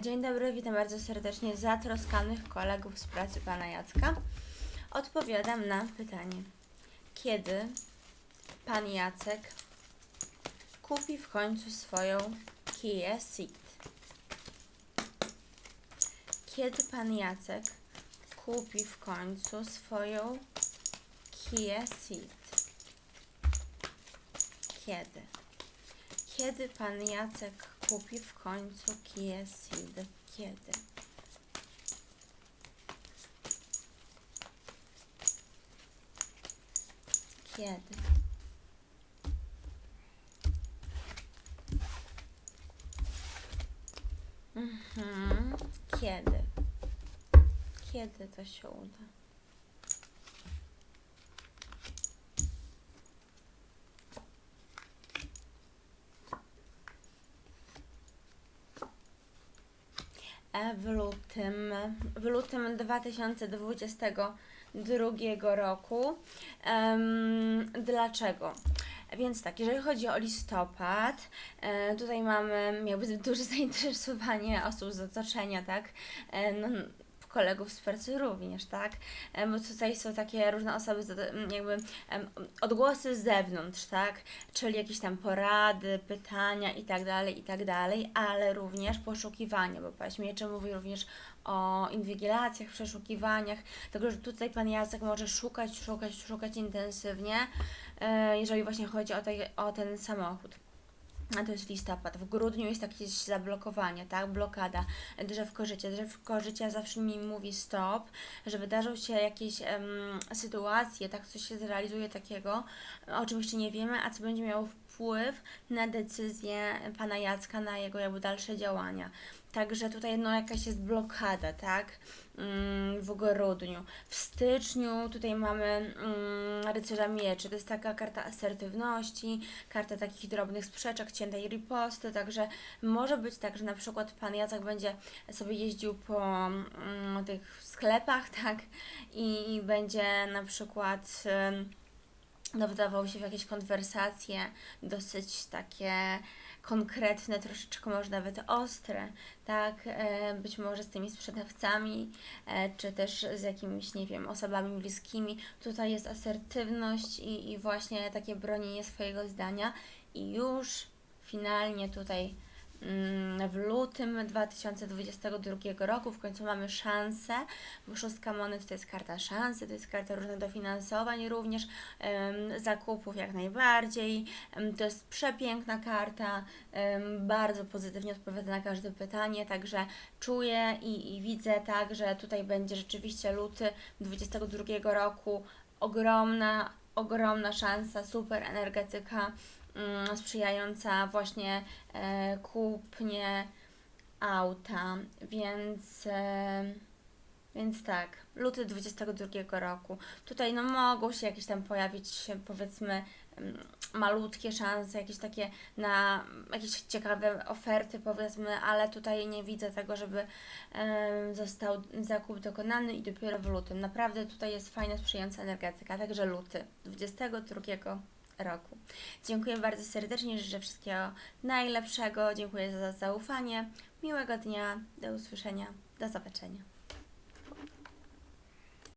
Dzień dobry, witam bardzo serdecznie zatroskanych kolegów z pracy pana Jacka. Odpowiadam na pytanie. Kiedy pan Jacek kupi w końcu swoją Kia Ceed? Kiedy pan Jacek kupi w końcu swoją Kia Ceed? Kiedy? Kiedy pan Jacek kupi w końcu Ceed? Kiedy? Kiedy? Mhm. Kiedy? Kiedy to się uda? W lutym, w lutym 2022 roku. Dlaczego? Więc tak, jeżeli chodzi o listopad, e, tutaj mamy jakby duże zainteresowanie osób z otoczenia, tak? E, no, kolegów z pracy również, tak? E, Bo tutaj są takie różne osoby, z- m, jakby odgłosy z zewnątrz, tak? Czyli jakieś tam porady, pytania i tak dalej, i tak dalej, ale również poszukiwania, bo Paź Miecze mówi również o inwigilacjach, przeszukiwaniach, także tutaj Pan Jacek może szukać, szukać, szukać intensywnie, e, jeżeli właśnie chodzi o, tej, o ten samochód. A to jest listopad. W grudniu jest jakieś zablokowanie, tak? Blokada. Drzewko życia. Drzewko życia zawsze mi mówi stop, że wydarzą się jakieś em, sytuacje, tak? Coś się zrealizuje takiego, o czym jeszcze nie wiemy, a co będzie miało wpływ na decyzję pana Jacka, na jego jakby dalsze działania. Także tutaj no jakaś jest blokada, tak? Mm, w grudniu. W styczniu tutaj mamy mm, rycerza mieczy. To jest taka karta asertywności, karta takich drobnych sprzeczek, ciętej riposty, także może być tak, że na przykład pan Jacek będzie sobie jeździł po mm, tych sklepach, tak, i będzie na przykład no, się w jakieś konwersacje dosyć takie konkretne, troszeczkę może nawet ostre, tak, e, być może z tymi sprzedawcami, e, czy też z jakimiś, nie wiem, osobami bliskimi. Tutaj jest asertywność i, i właśnie takie bronienie swojego zdania i już finalnie tutaj w lutym 2022 roku w końcu mamy szansę, bo szóstka monet to jest karta szansy, to jest karta różnych dofinansowań również, zakupów jak najbardziej. To jest przepiękna karta, bardzo pozytywnie odpowiada na każde pytanie, także czuję i, i widzę tak, że tutaj będzie rzeczywiście luty 2022 roku ogromna, ogromna szansa, super energetyka mm, sprzyjająca właśnie e, kupnie auta, więc e, więc tak, luty 22 roku. Tutaj no mogą się jakieś tam pojawić powiedzmy mm, malutkie szanse, jakieś takie na jakieś ciekawe oferty powiedzmy, ale tutaj nie widzę tego, żeby em, został zakup dokonany i dopiero w lutym. Naprawdę tutaj jest fajna, sprzyjająca energetyka, także luty 22 roku. Dziękuję bardzo serdecznie, życzę wszystkiego najlepszego, dziękuję za zaufanie, miłego dnia, do usłyszenia, do zobaczenia.